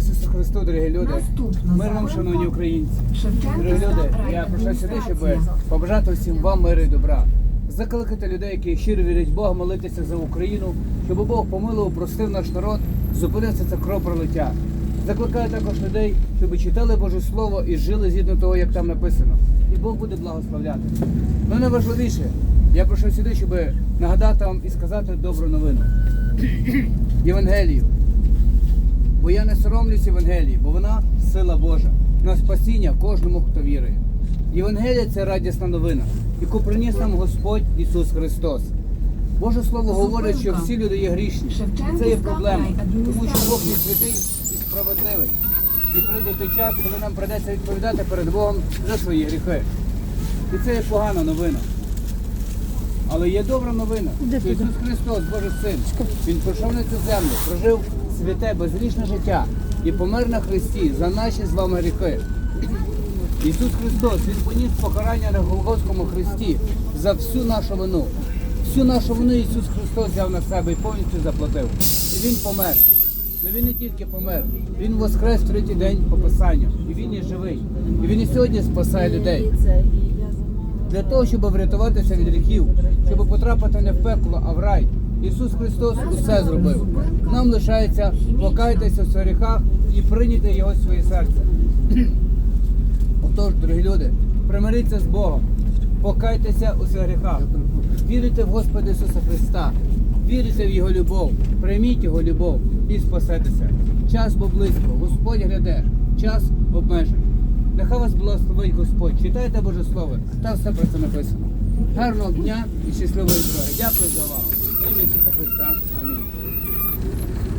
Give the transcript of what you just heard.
Слава Ісусу Христу, дорогі люди! Мир вам, шановні українці! Дорогі люди, я прийшов сюди, щоб побажати всім вам миру і добра. Закликати людей, які щиро вірять в Бога, молитися за Україну, щоб Бог помилував, простив наш народ, зупинився це кров пролиття. Закликаю також людей, щоб читали Боже Слово і жили згідно того, як там написано. І Бог буде благословляти. Ну найважливіше, я прийшов сюди, щоб нагадати вам і сказати добру новину. Євангелію. Бо я не соромлюсь Євангелії, бо вона сила Божа на спасіння кожному, хто вірує. Євангелія це радісна новина, яку приніс нам Господь Ісус Христос. Боже Слово говорить, що всі люди є грішні. І це є проблема, тому що Бог є святий і справедливий. І прийде той час, коли нам придеться відповідати перед Богом за свої гріхи. І це є погана новина. Але є добра новина, що Ісус Христос, Божий Син, Він прийшов на цю землю, прожив святе, безгрішне життя і помер на Христі за наші з вами гріхи. Ісус Христос, Він поніс покарання на Голгофському Христі за всю нашу вину. Всю нашу вину Ісус Христос взяв на себе і повністю заплатив. І Він помер. Ну він не тільки помер, він воскрес третій день по Писанню. І він є живий. І він і сьогодні спасає людей. Для того, щоб врятуватися від гріхів, щоб потрапити не в пекло, а в рай. Ісус Христос усе зробив. Нам лишається покаятися в своїх і прийняти його в своє серце. Отож, дорогі люди, примиріться з Богом, покайтеся у своїх гріхах, вірите в Господа Ісуса Христа, вірите в Його любов, прийміть Його любов і спасетеся. Час був близько, Господь гляде, час обмежений. Нехай вас благословить Господь. Читайте Боже Слово, там все про це написано. Гарного дня і щасливої дороги. Дякую за увагу. Cristo Jesús. Amén.